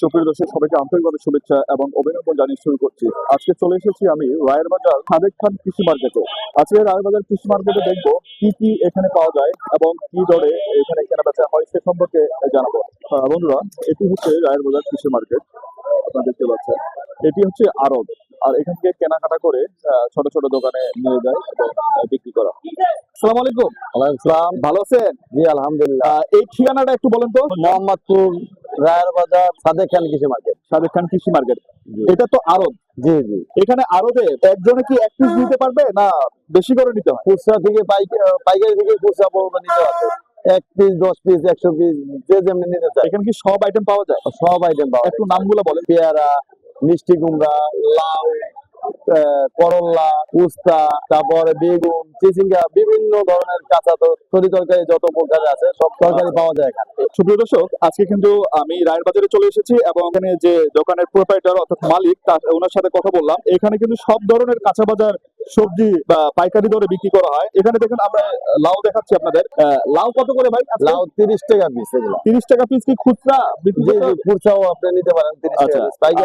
সুপ্রিয় দর্শক, সবাইকে আন্তরিকভাবে শুভেচ্ছা এবং অভিনন্দন জানিয়ে শুরু করছি। আজকে চলে এসেছি আমি রায়ের বাজার সাদেক খান কৃষি মার্কেটে। আজকে রায়ের বাজার কৃষি মার্কেটে দেখব কি কি এখানে পাওয়া যায় এবং কি দরে এখানে কেনা বেচা হয় সে সম্পর্কে জানাব। বন্ধুরা, এটি হচ্ছে রায়ের বাজার কৃষি মার্কেট। আপনারা দেখতে পাচ্ছেন। এটি হচ্ছে আরব আর এখান থেকে কেনাকাটা করে ছোট ছোট দোকানে নিয়ে যায় এবং বিক্রি করা আসসালামু আলাইকুম। ওয়ালাইকুম ভালো আছেন? জি আলহামদুলিল্লাহ। এই ঠিকানাটা একটু বলেন তো। মোহাম্মদপুর রায়ের বাজার সাদেক খান কৃষি মার্কেট। সাদেক খান কৃষি মার্কেট। এটা তো আরব জি জি। এখানে আরবে একজনে কি এক পিস নিতে পারবে না বেশি করে নিতে হয়? খুচরা থেকে পাইকারি থেকে খুচরা নিতে আছে এক পিস দশ পিস একশো পিস যে যেমনি নিতে চায়। এখানে কি সব আইটেম পাওয়া যায়? সব আইটেম পাওয়া একটু নামগুলো বলেন। যায়। পেয়ারা মিষ্টি কুমড়া লাউ করল্লা উস্তা তারপরে বেগুন চিচিঙ্গা বিভিন্ন ধরনের কাঁচা তো- তরি তরকারি যত প্রকার আছে সব তরকারি পাওয়া যায় এখানে। সুপ্রিয় দর্শক আজকে কিন্তু আমি রায়ের বাজারে চলে এসেছি এবং এখানে যে দোকানের প্রোপাইটার অর্থাৎ মালিক তার ওনার সাথে কথা বললাম। এখানে কিন্তু সব ধরনের কাঁচা বাজার সবজি বা পাইকারি দরে বিক্রি করা হয়। এখানে দেখেন আমরা লাউ দেখাচ্ছি আপনাদের। লাউ কত করে ভাই লাউ তিরিশ টাকা পিস এগুলো। তিরিশ টাকা পিস কি খুচরা? খুচরাও আপনি নিতে পারেন তিরিশ আচ্ছা, টাকা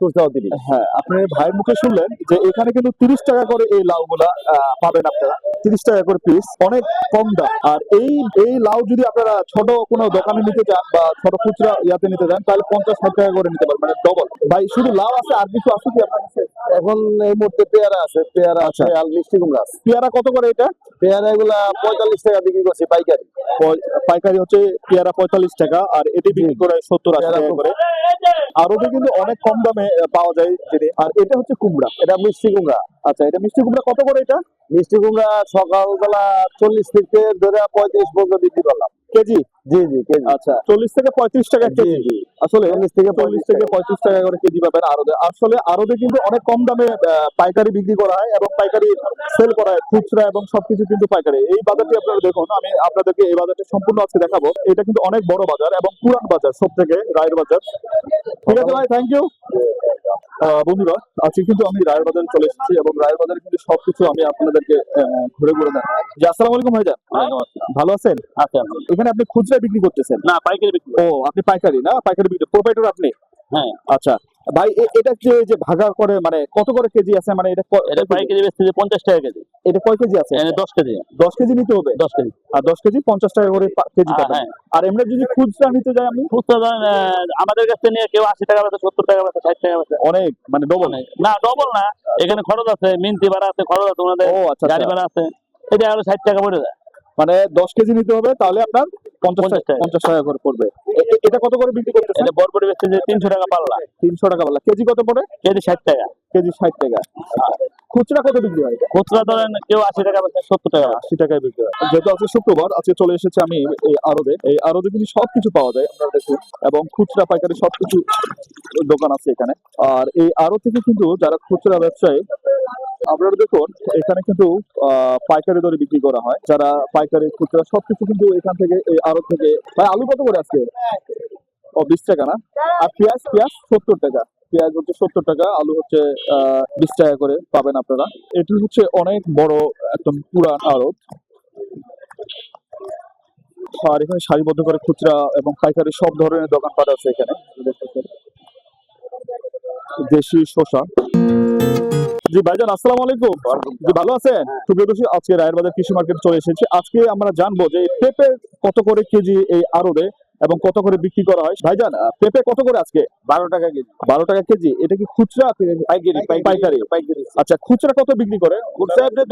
খুচরাও তিরিশ। হ্যাঁ আপনি ভাইয়ের মুখে শুনলেন যে এখানে কিন্তু তিরিশ টাকা করে এই লাউগুলা আহ, পাবেন আপনারা। তিরিশ টাকা করে পিস অনেক কম দাম। আর এই এই লাউ যদি আপনারা ছোট কোনো দোকানে নিতে চান বা ছোট খুচরা ইয়াতে নিতে চান তাহলে পঞ্চাশ ষাট টাকা করে নিতে পারবেন মানে ডবল ভাই শুধু লাউ আছে আর কিছু আছে কি আপনার কাছে? এখন এই মুহূর্তে পেয়ারা আছে পেয়ারা আছে আর মিষ্টি কুমড়া আছে। পেয়ারা কত করে এটা? পেয়ারা এগুলা পঁয়তাল্লিশ টাকা বিক্রি করছি পাইকারি। পাইকারি হচ্ছে পেয়ারা পঁয়তাল্লিশ টাকা আর এটি বিক্রি করে সত্তর আশি টাকা করে। আরবে কিন্তু অনেক কম দামে পাওয়া যায় যেটি আর এটা হচ্ছে কুমড়া। এটা মিষ্টি কুমড়া। আচ্ছা এটা মিষ্টি কুমড়া কত করে এটা? মিষ্টি কুমড়া সকালবেলা চল্লিশ থেকে ধরে পঁয়ত্রিশ পর্যন্ত বিক্রি করলাম। কেজি? জি জি কেজি। আচ্ছা চল্লিশ থেকে পঁয়ত্রিশ টাকা কেজি। আসলে চল্লিশ থেকে চল্লিশ থেকে পঁয়ত্রিশ টাকা করে কেজি পাবেন আরবে আসলে আরবে কিন্তু অনেক কম দামে পাইকারি বিক্রি করা হয় এবং পাইকারি সেল করা হয় খুচরা এবং সবকিছু কিন্তু পাইকারি। এই বাজারটি আপনারা দেখুন আমি আপনাদেরকে এই বাজারটি সম্পূর্ণ আজকে দেখাবো। এটা কিন্তু অনেক বড় বাজার এবং পুরান বাজার সব থেকে রায়ের বাজার। ঠিক আছে ভাই থ্যাংক ইউ বন্ধুরা আজকে কিন্তু আমি রায়ের বাজারে চলে এসেছি এবং রায়ের বাজারে কিন্তু সবকিছু আমি আপনাদেরকে ঘুরে ঘুরে দেখাবো। জি আসসালামু আলাইকুম ভাইজান। ভালো আছেন? আচ্ছা এখানে আপনি খুচরা বিক্রি করতেছেন? না পাইকারি বিক্রি ও আপনি পাইকারি না? পাইকারি প্রোপাইটার আপনি? হ্যাঁ। আচ্ছা ভাই এটা যে যে ভাগা করে মানে কত করে কেজি আছে? মানে এটা এটা কয় কেজি? পাইকারি বেচতে যে পঞ্চাশ টাকা কেজি। এটা কয় কেজি আছে? এখানে দশ কেজি। দশ কেজি নিতে হবে? দশ কেজি। আর দশ কেজি পঞ্চাশ টাকা করে কেজি হ্যাঁ, পাবেন। আর এমনি যদি খুচরা নিতে খুচরা আমাদের কাছে নিয়ে কেউ আশি টাকা বেচে সত্তর টাকা বেচে ষাট টাকা বেচে। অনেক মানে ডবল না ডবল না। এখানে খরচ আছে মিনতি ভাড়া আছে খরচ আছে ওনাদের আচ্ছা গাড়ি আচ্ছা। ভাড়া আছে। এটা আরও ষাট টাকা পড়ে যায়। মানে দশ কেজি নিতে হবে তাহলে আপনার পঞ্চাশ টাকা টাকা। পঞ্চাশ টাকা করে পড়বে। এ- এ- এটা কত করে বিক্রি করতেছেন? এটা বরবটি বেচতে যে তিনশো টাকা পাল্লা। তিনশো টাকা বলা কেজি কত পড়ে? কেজি ষাট টাকা। কেজি ষাট টাকা। খুচরা কত বিক্রি হয় খুচরা ধরেন কেউ আশি টাকা বেচে সত্তর টাকা। আশি টাকায় বিক্রি হয়। যেহেতু আজকে শুক্রবার আজকে চলে এসেছে আমি এই আরবে এই আরবে কিন্তু সবকিছু পাওয়া যায় আপনারা দেখুন। এবং খুচরা পাইকারি সবকিছু দোকান আছে এখানে। আর এই আরও থেকে কিন্তু যারা খুচরা ব্যবসায়ী আপনারা দেখুন, এখানে কিন্তু পাইকারি দরে বিক্রি করা হয়। যারা পাইকারি খুচরা, সবকিছু কিন্তু এখান থেকে, এই আরব থেকে, ভাই, আলু কত করে আজকে? ও, বিশ টাকা না? আর পেঁয়াজ পেঁয়াজ সত্তর টাকা। পেঁয়াজ হচ্ছে সত্তর টাকা, আলু হচ্ছে বিশ টাকা করে পাবেন আপনারা। এটি হচ্ছে অনেক বড় একদম পুরান আড়ত। আর এখানে সারিবদ্ধ করে খুচরা এবং পাইকারি সব ধরনের দোকানপাট আছে এখানে। দেশি শসা। জি ভাইজান আসসালামু আলাইকুম। জি ভালো আছেন? সুপ্রিয় দর্শক আজকে রায়ের বাজার কৃষি মার্কেট চলে এসেছে। আজকে আমরা জানব যে পেঁপে কত করে কেজি এই আড়তে এবং কত করে বিক্রি করা হয়? ভাইজান পেঁপে কত করে আজকে? বারো টাকা কেজি। বারো টাকা কেজি। এটা কি খুচরা পাইকারি পাইকারি পাইকারি? আচ্ছা খুচরা কত বিক্রি করে? খুচরা আপনি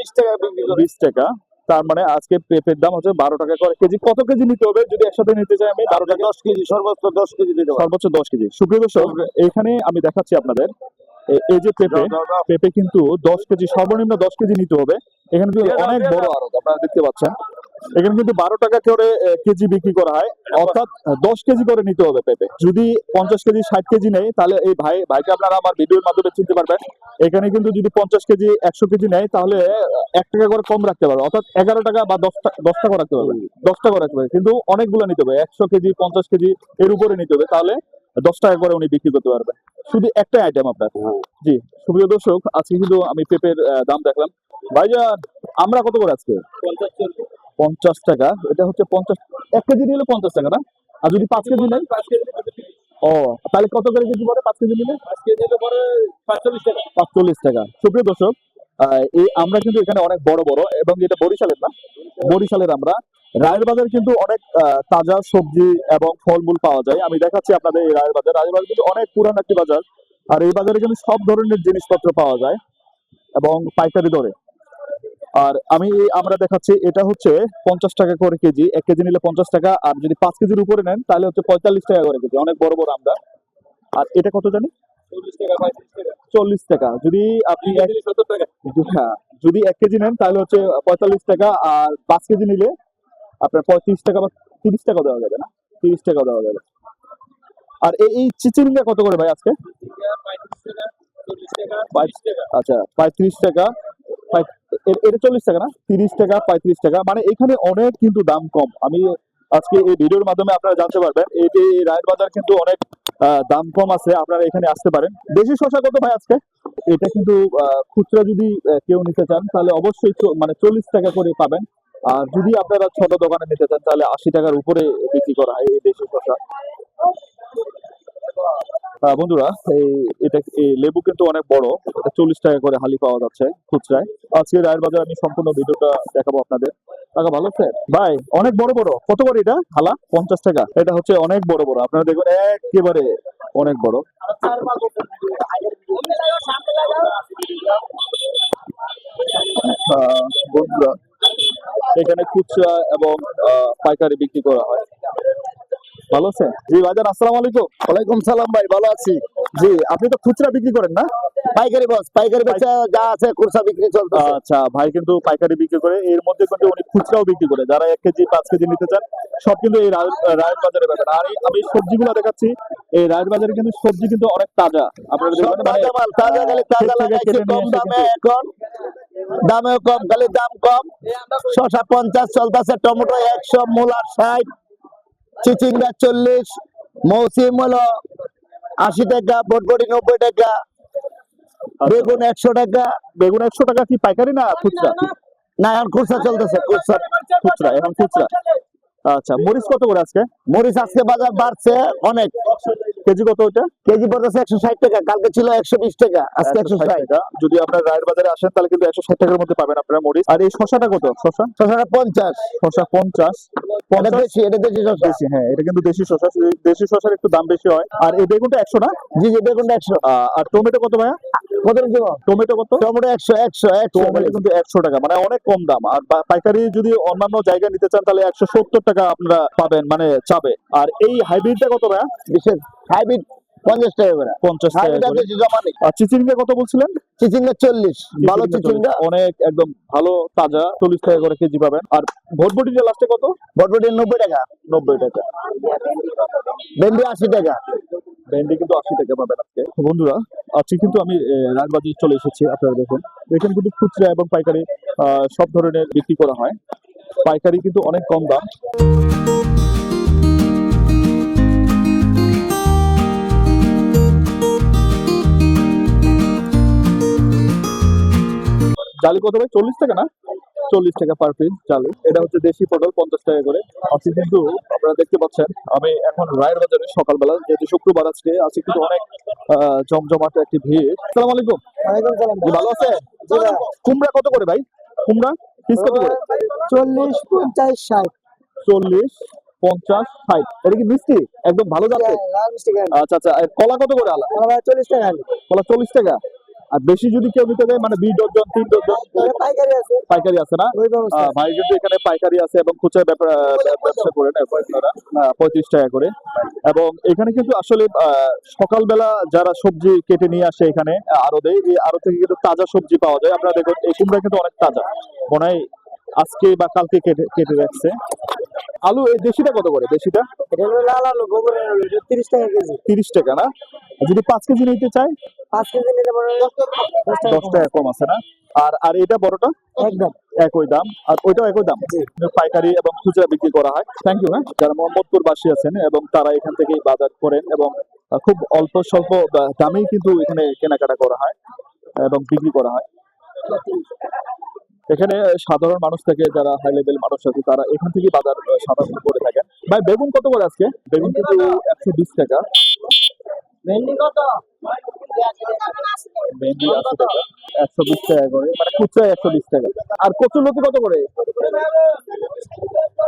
বিশ টাকা বিক্রি করে। বিশ টাকা। তার মানে আজকে পেঁপের দাম হচ্ছে বারো টাকা করে কেজি। কত কেজি নিতে হবে? যদি একসাথে নিতে চাই আমি বারো টাকা দশ কেজি সর্বোচ্চ দশ কেজি সর্বোচ্চ দশ কেজি। সুপ্রিয় দর্শক এখানে আমি দেখাচ্ছি আপনাদের। এই যে পেঁপে পেঁপে কিন্তু দশ কেজি সর্বনিম্ন দশ কেজি নিতে হবে। এখানে কিন্তু অনেক বড় আড়ত আপনারা দেখতে পাচ্ছেন। এখানে কিন্তু বারো টাকা করে কেজি বিক্রি করা হয়। অর্থাৎ দশ কেজি করে নিতে হবে পেঁপে। যদি পঞ্চাশ কেজি ষাট কেজি নেই তাহলে এই ভাই ভাইকে আপনারা আমার ভিডিওর মাধ্যমে চিনতে পারবেন। এখানে কিন্তু যদি পঞ্চাশ কেজি একশো কেজি নেয় তাহলে এক টাকা করে কম রাখতে পারবে। অর্থাৎ এগারো টাকা বা দশ টাকা দশ টাকা রাখতে পারবে। দশ টাকা রাখতে পারবে। কিন্তু অনেকগুলো নিতে হবে। একশো কেজি পঞ্চাশ কেজি এর উপরে নিতে হবে। তাহলে দশ টাকা করে উনি বিক্রি করতে পারবে। শুধু একটা আইটেম আপনার। জি সুপ্রিয় দর্শক আজকে কিন্তু আমি পেঁপের দাম দেখলাম। ভাইজান আমরা কত করে আজকে? পঞ্চাশ টাকা। এটা হচ্ছে পঞ্চাশ এক কেজি নিলে পঞ্চাশ টাকা না? আর যদি পাঁচ কেজি নেই ও তাহলে কত করে কেজি পড়ে পাঁচ কেজি নিলে? পাঁচ কেজি নিলে পরে পাঁচচল্লিশ টাকা। পাঁচচল্লিশ টাকা। সুপ্রিয় দর্শক এই আমরা কিন্তু এখানে অনেক বড় বড়, এবং এটা বরিশালের না? বরিশালের আমরা। রায়ের বাজার কিন্তু অনেক তাজা সবজি এবং ফলমূল পাওয়া যায়। আমি দেখাচ্ছি আপনাদের এই রায়ের বাজার। রায়ের বাজার কিন্তু অনেক পুরান একটি বাজার। আর এই বাজারে কিন্তু সব ধরনের জিনিসপত্র পাওয়া যায়, এবং পাইকারি দরে। আর আমি আমরা দেখাচ্ছি, এটা হচ্ছে পঞ্চাশ টাকা করে কেজি। এক কেজি নিলে পঞ্চাশ টাকা, আর যদি পাঁচ কেজির উপরে নেন, তাহলে হচ্ছে পঁয়তাল্লিশ টাকা করে কেজি। অনেক বড় বড় আমরা। আর এটা কত জানি? চল্লিশ টাকা যদি আপনি হ্যাঁ যদি এক কেজি নেন তাহলে হচ্ছে পঁয়তাল্লিশ টাকা আর পাঁচ কেজি নিলে আপনার পঁয়ত্রিশ টাকা বা তিরিশ টাকা দেওয়া যাবে না। তিরিশ টাকা দেওয়া যাবে। আর এই চিচিঙ্গা কত করে ভাই আজকে? আচ্ছা পঁয়ত্রিশ টাকা এটা চল্লিশ টাকা না? তিরিশ টাকা পঁয়ত্রিশ টাকা। মানে এখানে অনেক কিন্তু দাম কম। আমি আজকে এই ভিডিওর মাধ্যমে আপনারা জানতে পারবেন এই রায়ের বাজার কিন্তু অনেক দাম কম আছে, আপনারা এখানে আসতে পারেন। দেশি শশা কত ভাই আজকে? এটা কিন্তু খুচরা যদি কেউ নিতে চান, তাহলে অবশ্যই মানে চল্লিশ টাকা করে পাবেন। আর যদি আপনারা ছোট দোকানে নিতে চান, তাহলে আশি টাকার উপরে বিক্রি করা হয় এই দেশি শশা বন্ধুরা, এই এটা এই লেবু কিন্তু অনেক বড়। এটা চল্লিশ টাকা করে হালি পাওয়া যাচ্ছে খুচরায়। আজকে রায়ের বাজার আমি সম্পূর্ণ ভিডিওটা দেখাবো আপনাদের। টাকা ভালো আছে? ভাই, অনেক বড় বড়। কত করে এটা? হালা পঞ্চাশ টাকা। এটা হচ্ছে অনেক বড় বড়। আপনারা দেখুন একেবারে অনেক বড়। বন্ধুরা, এখানে খুচরা এবং পাইকারি বিক্রি করা হয়। ভালো আছে জি ভাইজান আসসালামু আলাইকুম। ওয়ালাইকুম সালাম ভাই ভালো আছি। জি আপনি তো খুচরা বিক্রি করেন না? পাইকারি বস পাইকারি বেচা যা আছে কুরসা বিক্রি চলতেছে। আচ্ছা ভাই কিন্তু পাইকারি বিক্রি করে এর মধ্যে কিন্তু উনি খুচরাও বিক্রি করে। যারা এক কেজি পাঁচ কেজি নিতে চান সব কিন্তু এই রায়ের বাজারে পাবেন। আর আমি সবজিগুলো দেখাচ্ছি। এই রায়ের বাজারে কিন্তু সবজি কিন্তু অনেক তাজা। আপনারা মানে তাজা মাল তাজা খালি তাজা লাগাইছে কম দামে এখন। দামেও কম খালি দাম কম। শশা পঞ্চাশ চলতেছে টমেটো একশো মূলা ষাট। চিচিঙ্গা চল্লিশ মৌসিম হলো আশি টাকা বটবটি নব্বই টাকা বেগুন একশো টাকা। বেগুন একশো টাকা কি পাইকারি না খুচরা? না এখন খুচরা চলতেছে খুচরা। খুচরা এখন খুচরা। আচ্ছা মরিচ কত করে আজকে? মরিচ আজকে বাজার বাড়ছে অনেক। কেজি কত ওইটা? কেজি পড়তেছে একশো ষাট টাকা কালকে ছিল একশো বিশ টাকা আজকে একশো ষাট টাকা। যদি আপনার রায়ের বাজারে আসেন তাহলে কিন্তু একশো ষাট টাকার মধ্যে পাবেন আপনারা মরিচ। আর এই শশাটা কত? শশা শশাটা পঞ্চাশ। শশা পঞ্চাশ। এটা দেশি এটা দেশি শশা দেশি হ্যাঁ এটা কিন্তু দেশি শশা দেশি শশার একটু দাম বেশি হয়। আর এই বেগুনটা একশো না? জি জি বেগুনটা একশো। আর টমেটো কত ভাইয়া? কত দিব টমেটো কত? টমেটো একশো একশো টমেটো কিন্তু একশো টাকা মানে অনেক কম দাম। আর পাইকারি যদি অন্যান্য জায়গায় নিতে চান তাহলে একশো সত্তর টাকা আপনারা পাবেন মানে চাবে। আর এই হাইব্রিডটা কত ভাইয়া? বিশেষ। হাইব্রিড পঞ্চাশ টাকা করে। পঞ্চাশ টাকা জমা নেই চিচিঙ্গা কত বলছিলেন? চিচিঙ্গা চল্লিশ ভালো চিচিঙ্গা। অনেক একদম ভালো তাজা চল্লিশ টাকা করে কেজি পাবেন। আর ভোটভটিটা লাস্টে কত? বটবটি নব্বই টাকা। নব্বই টাকা। ভেন্ডি আশি টাকা। ভেন্ডি কিন্তু আশি টাকা পাবেন আজকে। বন্ধুরা আজকে কিন্তু আমি রাজবাজারে চলে এসেছি আপনারা দেখুন। এখানে কিন্তু খুচরা এবং পাইকারি সব ধরনের বিক্রি করা হয়। পাইকারি কিন্তু অনেক কম দাম। জালি কত ভাই? চল্লিশ টাকা না? চল্লিশ টাকা পার পিস জালি। এটা হচ্ছে দেশি পটল পঞ্চাশ টাকা করে। আজকে কিন্তু আপনারা দেখতে পাচ্ছেন আমি এখন রায়ের বাজারে সকালবেলা যেহেতু শুক্রবার আজকে আজকে কিন্তু অনেক জমজমাট একটি ভিড়। সালাম আলাইকুম। ভালো আছে কুমড়া কত করে ভাই? কুমড়া? পিস কত করে? চল্লিশ পঞ্চাশ ষাট। চল্লিশ পঞ্চাশ ষাট। এটা কি মিষ্টি? একদম ভালো যাচ্ছে আচ্ছা আচ্ছা। কলা কত করে আলা? চল্লিশ টাকা। কলা চল্লিশ টাকা। আর বেশি যদি কেউ নিতে চায় মানে বিশ ডজন তিন ডজন পাইকারি আছে। পাইকারি আছে না? ভাই কিন্তু এখানে পাইকারি আছে এবং খুচরা ব্যবসা করেন পঁয়ত্রিশ টাকা করে। এবং এখানে কিন্তু আসলে সকালবেলা যারা সবজি কেটে নিয়ে আসে এখানে আরও দেয় এই আরও থেকে কিন্তু তাজা সবজি পাওয়া যায়। আপনারা দেখুন এই কুমড়া কিন্তু অনেক তাজা। মনে হয় আজকে বা কালকে কেটে কেটে রাখছে। আলু এই দেশিটা কত করে? দেশিটা? এটা হলো লাল আলু তিরিশ টাকা কেজি। তিরিশ টাকা না? যদি পাঁচ কেজি নিতে চাই? পাঁচ কেজি নিলে টাকা। কম আছে না? আর আর এটা বড়টা? একদম। একই দাম। আর ওইটাও একই দাম? পাইকারি এবং খুচরা বিক্রি করা হয়। থ্যাংক ইউ হ্যাঁ যারা মোহাম্মদপুর বাসী আছেন এবং তারা এখান থেকেই বাজার করেন এবং খুব অল্প স্বল্প দামেই কিন্তু এখানে কেনাকাটা করা হয় এবং বিক্রি করা হয়। এখানে সাধারণ মানুষ থেকে যারা হাই লেভেল মানুষ আছে তারা এখান থেকেই বাজার সাধারণত করে থাকেন ভাই বেগুন কত করে আজকে? বেগুন কিন্তু একশো বিশ টাকা। ভেন্ডি কত? ভেন্ডি আশি টাকা। একশো বিশ টাকা করে। মানে খুচরা একশো বিশ টাকা। আর কচুলতি কত করে?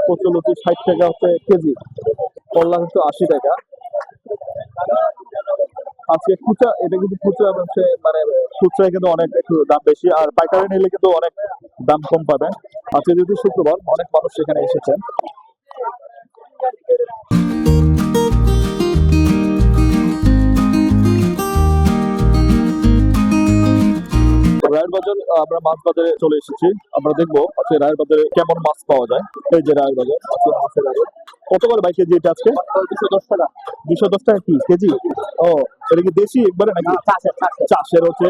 কচুলতি ষাট টাকা হচ্ছে কেজি। করলা হচ্ছে আশি টাকা। আজকে খুচরা এটা কিন্তু খুচরা হচ্ছে মানে খুচরা কিন্তু অনেক একটু দাম বেশি আর পাইকারি নিলে কিন্তু অনেক দাম কম পাবেন। আজকে যেহেতু শুক্রবার অনেক মানুষ সেখানে এসেছেন। রায়ের বাজার আমরা মাছ বাজারে চলে এসেছি। আমরা দেখব আজকে রায়ের বাজারে কেমন মাছ পাওয়া যায়। এই যে রায়ের বাজার আজকে মাছের বাজার। কত করে ভাই কেজি এটা আজকে? দুশো দশ টাকা। দুশো দশ টাকা কি কেজি? ও এটা কি দেশি একবারে নাকি? চাষের হচ্ছে।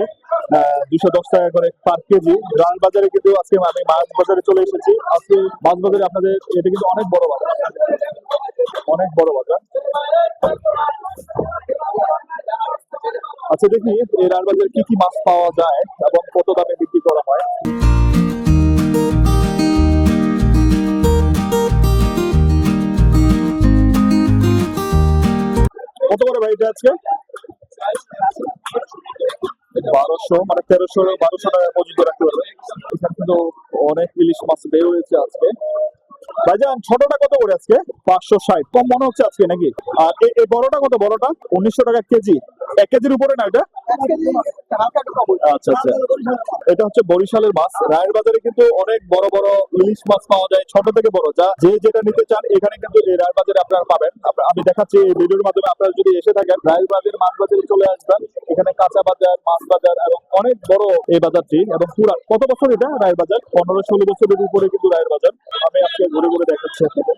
দুশো দশ টাকা করে পার কেজি। রায়ের বাজারে কিন্তু আজকে আমি মাছ বাজারে চলে এসেছি। আজকে মাছ বাজারে আপনাদের এটা কিন্তু অনেক বড় বাজার। অনেক বড় বাজার। আচ্ছা দেখি এই রায়ের বাজারে কি কি মাছ পাওয়া যায় এবং কত দামে বিক্রি করা হয়। কত করে ভাই এটা আজকে? বারোশো মানে তেরোশো, বারোশো টাকা পর্যন্ত রাখতে পারবে। এখানে কিন্তু অনেক ইলিশ মাছ বের হয়েছে আজকে। ভাইজান, ছোটটা কত করে আজকে? পাঁচশো ষাট। কম মনে হচ্ছে আজকে নাকি? আর এই বড়টা কত? বড়টা? উনিশশো টাকা কেজি। এক কেজির উপরে না এটা? আচ্ছা আচ্ছা। এটা হচ্ছে বরিশালের মাছ। রায়ের বাজারে কিন্তু অনেক বড় বড় ইলিশ মাছ পাওয়া যায়, ছোট থেকে বড়। যা যে যেটা নিতে চান, এখানে কিন্তু এই রায়ের বাজারে আপনারা পাবেন। আমি দেখাচ্ছি এই ভিডিওর মাধ্যমে, আপনারা যদি এসে থাকেন রায়ের বাজার মাছ বাজারে চলে আসবেন। এখানে কাঁচা বাজার, মাছ বাজার এবং অনেক বড় এই বাজারটি এবং পুরা কত বছর এটা রায়ের বাজার পনেরো, ষোলো বছরের উপরে কিন্তু রায়ের বাজার আমি আজকে ঘুরে ঘুরে দেখাচ্ছি আপনাদের।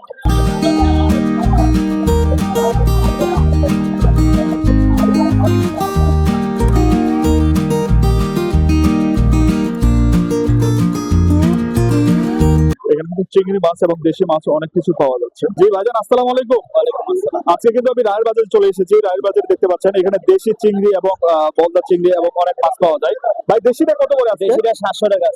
কিন্তু চিংড়ি মাছ এবং দেশি মাছ অনেক কিছু পাওয়া যাচ্ছে। জি ভাইজান আসসালামু আলাইকুম। আজকে কিন্তু আমি রায়ের বাজারে চলে এসেছি। রায়ের বাজারে দেখতে পাচ্ছেন এখানে দেশি চিংড়ি এবং বলদা চিংড়ি এবং অনেক মাছ পাওয়া যায়। ভাই দেশিটা কত করে আছে? দেশিটা সাতশো টাকা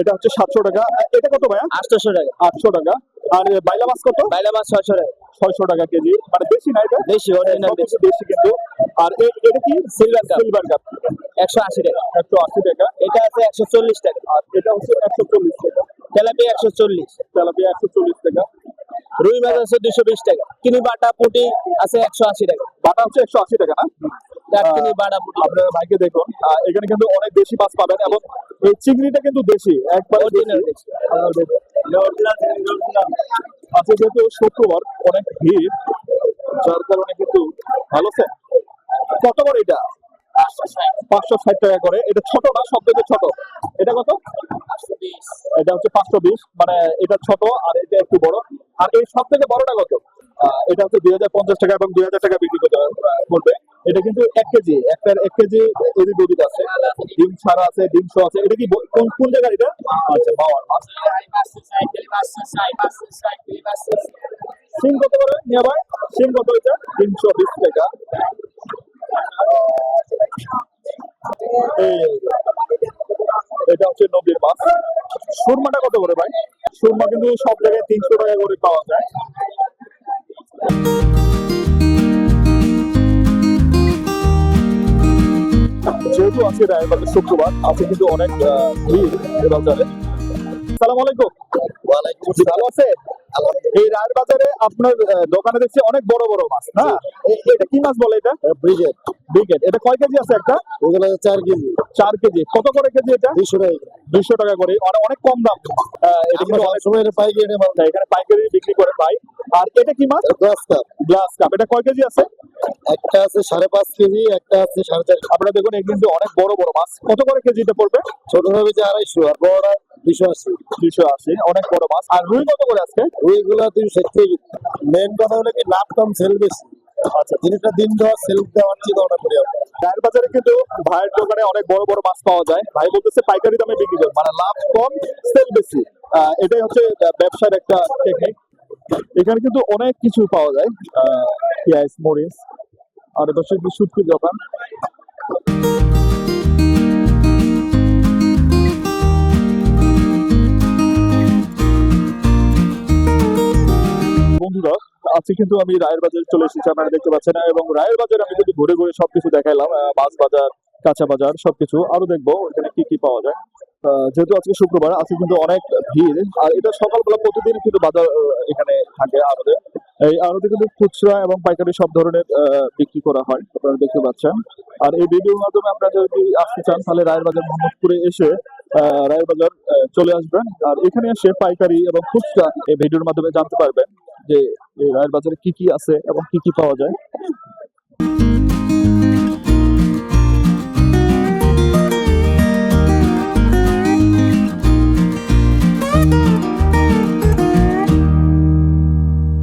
এটা হচ্ছে সাতশো টাকা। এটা কত ভাই আটশো টাকা। আটশো টাকা। আর বাইলা মাছ কত? বাইলা মাছ ছয়শো টাকা। ছয়শো টাকা কেজি। মানে দেশি না এটা? অরিজিনাল সবকিছু দেশি। কিন্তু। আর এটা কি? সিলভার সিলভার কাপ একশো আশি টাকা। একশো আশি টাকা। এটা আছে একশো চল্লিশ টাকা। আর এটা হচ্ছে একশো চল্লিশ টাকা। তেলাপিয়া একশো চল্লিশ। তেলাপিয়া একশো চল্লিশ টাকা। রুই মাছ আছে দুশো বিশ টাকা। কিনি বাটা পুটি আছে একশো আশি টাকা। বাটা হচ্ছে একশো আশি টাকা না? বাটা পুটি। আপনারা ভাইকে দেখুন। এখানে কিন্তু অনেক দেশি মাছ পাবেন এবং এই চিংড়িটা কিন্তু দেশি। একবার। আজকে যেহেতু শুক্রবার অনেক ভিড়, যার কারণে কিন্তু ভালো আছে। কত করে এটা? পাঁচশো ষাট টাকা করে, এটা ছোট না, সব থেকে ছোট। এটা কত এটা হচ্ছে পাঁচশো বিশ মানে এটা ছোট আর এটা একটু বড়। আর এই সব থেকে বড়টা কত? এটা হচ্ছে দুই হাজার পঞ্চাশ টাকা এবং দুই হাজার টাকা বিক্রি করতে করবে এটা কিন্তু এক কেজি, একটা এক কেজি এদিক ওদিক আছে ডিম ছাড়া আছে, ডিম শো আছে, এটা কি কোন কোন জায়গার এটা? আচ্ছা বাওয়ার মাছ। সিম কত করে নিয়ে ভাই সিম কত এটা তিনশো বিশ টাকা। এটা হচ্ছে নদীর মাছ। সুরমাটা কত করে ভাই? সুরমা কিন্তু সব জায়গায় তিনশো টাকা করে পাওয়া যায়। আজকে রায়ের শুক্রবার। আজকে কিন্তু অনেক ভিড় বাজারে। সালাম আলাইকুম। জি, ভালো আছে এই রায়ের বাজারে আপনার দোকানে দেখছি অনেক বড় বড় মাছ না? এটা কি মাছ বলে এটা? ব্রিগেড। ব্রিগেড। এটা কয় কেজি আছে একটা? ওগুলো চার কেজি। চার কেজি। কত করে কেজি এটা? দুইশো টাকা দুইশো টাকা করে। অনেক অনেক কম দাম। এটা কিন্তু অনেক সময় পাইকারি এখানে পাইকারি বিক্রি করে ভাই আর এটা কি মাছ? গ্লাস কাপ গ্লাস কাপ এটা কয় কেজি আছে? একটা আছে সাড়ে পাঁচ কেজি একটা আছে সাড়ে চার আপনারা দেখুন এগুলো কিন্তু অনেক বড় বড় মাছ। কত করে কেজিতে পড়বে? ছোট হবে যে আড়াইশো আর বড়টা দুইশো আশি। দুইশো আশি অনেক বড় মাছ। আর রুই কত করে আজকে? তিনশো ষাট কেজি। মেন কথা হলো কি লাভ কম সেল বেশি। আচ্ছা। জিনিসটা দিন দেওয়া সেল দেওয়ার চিন্তা ভাবনা করি আমরা। রায়ের বাজারে কিন্তু ভাইয়ের দোকানে অনেক বড় বড় মাছ পাওয়া যায়। ভাই বলতেছে পাইকারি দামে বিক্রি করে। মানে লাভ কম সেল বেশি। আহ, এটাই হচ্ছে ব্যবসার একটা টেকনিক এখানে কিন্তু অনেক কিছু পাওয়া যায়। আহ, পেঁয়াজ মরিচ। আর এবার শুধু শুটকি দোকান বন্ধুরা, আজকে কিন্তু আমি রায়ের বাজারে চলে এসেছি, আপনারা দেখতে পাচ্ছেন এবং রায়ের বাজারে আমি কিন্তু ঘুরে ঘুরে সবকিছু দেখাইলাম মাছ বাজার কাঁচা বাজার সবকিছু। আরও দেখব এখানে কি কি পাওয়া যায়। যেহেতু আজকে শুক্রবার, আজকে কিন্তু অনেক ভিড়। আর এটা সকালবেলা প্রতিদিন কিন্তু বাজার এখানে থাকে আরতে এই আরতে কিন্তু খুচরা এবং পাইকারি সব ধরনের বিক্রি করা হয়, আপনারা দেখতে পাচ্ছেন। আর এই ভিডিওর মাধ্যমে আপনারা যদি আসতে চান, তাহলে রায়ের বাজার মোহাম্মদপুরে এসে রায়ের বাজার চলে আসবেন। আর এখানে এসে পাইকারি এবং খুচরা এই ভিডিওর মাধ্যমে জানতে পারবেন যে রায়ের বাজারে কি কি আছে এবং কি কি পাওয়া যায়।